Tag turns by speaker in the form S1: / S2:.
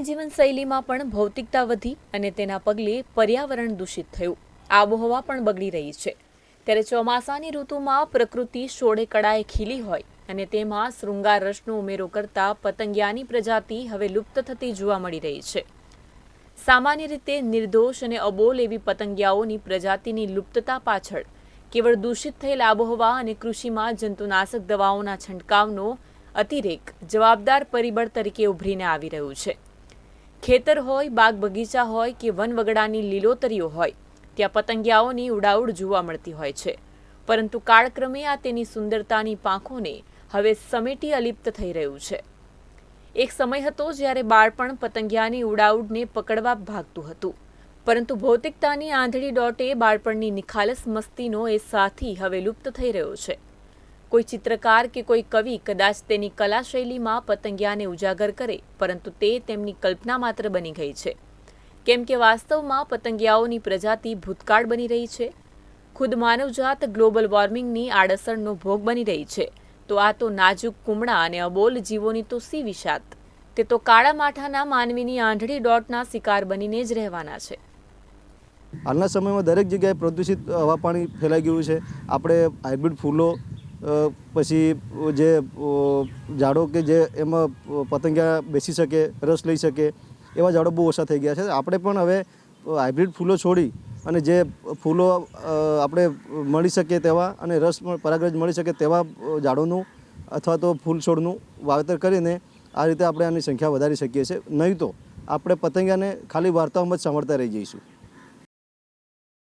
S1: જીવનશૈલીમાં પણ ભૌતિકતા વધી અને તેના પગલે પર્યાવરણ દૂષિત થયું. આબોહવા પણ બગડી રહી છે. ત્યારે ચોમાસાની ઋતુમાં પ્રકૃતિ સોળે કળાએ ખીલી હોય અને તેમાં શૃંગાર રસનો ઉમેરો કરતા પતંગિયાની પ્રજાતિ હવે લુપ્ત થતી જોવા મળી રહી છે. સામાન્ય રીતે નિર્દોષ અને અબોલ એવી પતંગિયાઓની પ્રજાતિની લુપ્તતા પાછળ કેવળ દૂષિત થયેલ આબોહવા અને કૃષિમાં જંતુનાશક દવાઓના છંટકાવનો અતિરેક, જવાબદાર પરિબળ તરીકે ઉભરીને આવી રહ્યું છે. ખેતર હોય, બાગ બગીચા હોય કે વનવગડાની લીલોતરીઓ હોય, ત્યાં પતંગિયાઓની ઉડાઉડ જોવા મળતી હોય છે. પરંતુ કાળક્રમે આ તેની સુંદરતાની પાંખોને હવે સમેટી અલિપ્ત થઈ રહ્યું છે. એક સમય હતો જ્યારે બાળપણ પતંગિયાની ઉડાઉડને પકડવા ભાગતું હતું. પરંતુ ભૌતિકતાની આંધળી દોટે બાળપણની નિખાલસ મસ્તીનો એ સાથી હવે લુપ્ત થઈ રહ્યો છે. કોઈ ચિત્રકાર કે કોઈ કવિ કદાચ તેની કલા શૈલીમાં પતંગિયાને ઉજાગર કરે, પરંતુ તે તેમની કલ્પના માત્ર બની ગઈ છે. કેમ કે વાસ્તવમાં પતંગિયાઓની પ્રજાતિ ભૂતકાળ બની રહી છે. ખુદ માનવજાત ગ્લોબલ વોર્મિંગની આડઅસરનો ભોગ બની રહી છે. તો આ તો નાજુક કુમળા અને અબોલ જીવોની તો સી વિષાત તે તો કાળા માઠાના માનવીની આંધળી ડોટના શિકાર બનીને જ રહેવાના છે.
S2: હાલના સમયમાં દરેક જગ્યાએ પ્રદૂષિત હવા પાણી ફેલાઈ ગયું છે. આપણે હાઇબ્રિડ ફૂલો પછી જે ઝાડો કે જે એમાં પતંગિયા બેસી શકે, રસ લઈ શકે, એવા ઝાડો બહુ ઓછા થઈ ગયા છે. આપણે પણ હવે હાઇબ્રિડ ફૂલો છોડી અને જે ફૂલો આપણે મળી શકે તેવા અને રસ પરાગરજ મળી શકે તેવા ઝાડોનું અથવા તો ફૂલ છોડનું વાવેતર કરીને આ રીતે આપણે આની સંખ્યા વધારી શકીએ છીએ. નહીં તો આપણે પતંગિયાને ખાલી વાર્તાઓમાં જ સાંભળતા રહી જઈશું.